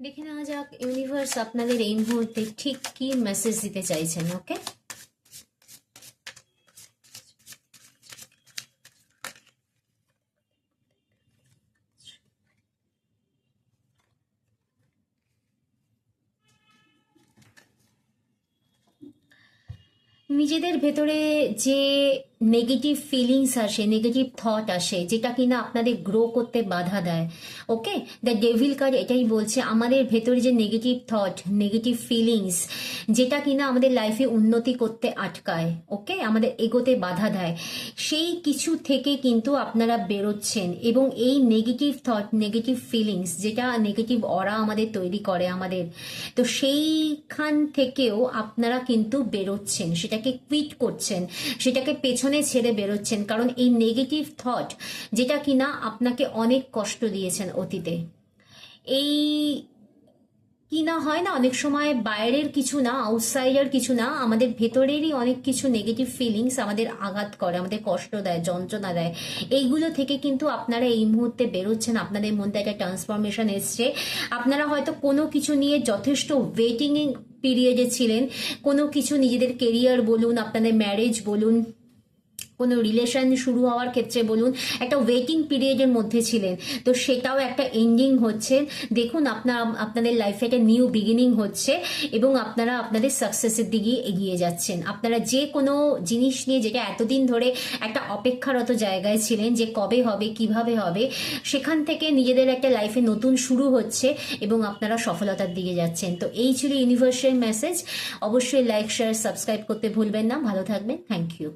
দেখে নেওয়া যাক ইউনিভার্স আপনাদের এই মুহূর্তে ঠিক কি মেসেজ দিতে চাইছেন ওকে নিজেদের ভেতরে যে নেগেটিভ ফিলিংস আসে নেগেটিভ থট আসে, যেটা কিনা আপনাদের গ্রো করতে বাধা দেয় ওকে দ্য ডেভিল কার্ড এটাই বলছে, আমাদের ভেতরে যে নেগেটিভ থট নেগেটিভ ফিলিংস যেটা কিনা আমাদের লাইফে উন্নতি করতে আটকায় ওকে আমাদের এগোতে বাধা দেয়, সেই কিছু থেকে কিন্তু আপনারা বেরোচ্ছেন এবং এই নেগেটিভ থট নেগেটিভ ফিলিংস যেটা নেগেটিভ অরা আমাদের তৈরি করে আমাদের, তো সেইখান থেকেও আপনারা কিন্তু বেরোচ্ছেন, সেটাকে কুইট করছেন, সেটাকে পেছনে ছেড়ে বেরোচ্ছেন, কারণ এই নেগেটিভ থট যেটা কিনা আপনাকে অনেক কষ্ট দিয়েছেন অতীতে। এই কি না হয় না, অনেক সময় বাইরের কিছু না আউটসাইডার কিছু না, আমাদের ভেতরেরই অনেক কিছু নেগেটিভ ফিলিংস আমাদের আঘাত করে, আমাদের কষ্ট দেয়, যন্ত্রণা দেয়। এইগুলো থেকে কিন্তু আপনারা এই মুহূর্তে বেরোচ্ছেন, আপনাদের মধ্যে একটা ট্রান্সফরমেশন এসছে। আপনারা হয়তো কোনো কিছু নিয়ে যথেষ্ট ওয়েটিং পিরিয়ডে ছিলেন, কোনো কিছু নিজেদের কেরিয়ার বলুন, আপনাদের ম্যারেজ বলুন কোনো রিলেশন শুরু হওয়ার ক্ষেত্রে বলুন, একটা ওয়েটিং পিরিয়ডের মধ্যে ছিলেন। তো সেটাও একটা এন্ডিং হচ্ছে। দেখুন, আপনার, আপনাদের লাইফে একটা নিউ বিগিনিং হচ্ছে এবং আপনারা আপনাদের সাকসেসের দিকে এগিয়ে যাচ্ছেন। আপনারা যে কোনো জিনিস নিয়ে যেটা এতদিন ধরে একটা অপেক্ষারত জায়গায় ছিলেন যে কবে হবে, কীভাবে হবে, সেখান থেকে নিজেদের একটা লাইফে নতুন শুরু হচ্ছে এবং আপনারা সফলতার দিকে যাচ্ছেন। তো এই ছিল ইউনিভার্সাল মেসেজ অবশ্যই লাইক শেয়ার সাবস্ক্রাইব করতে ভুলবেন না। ভালো থাকবেন। Thank you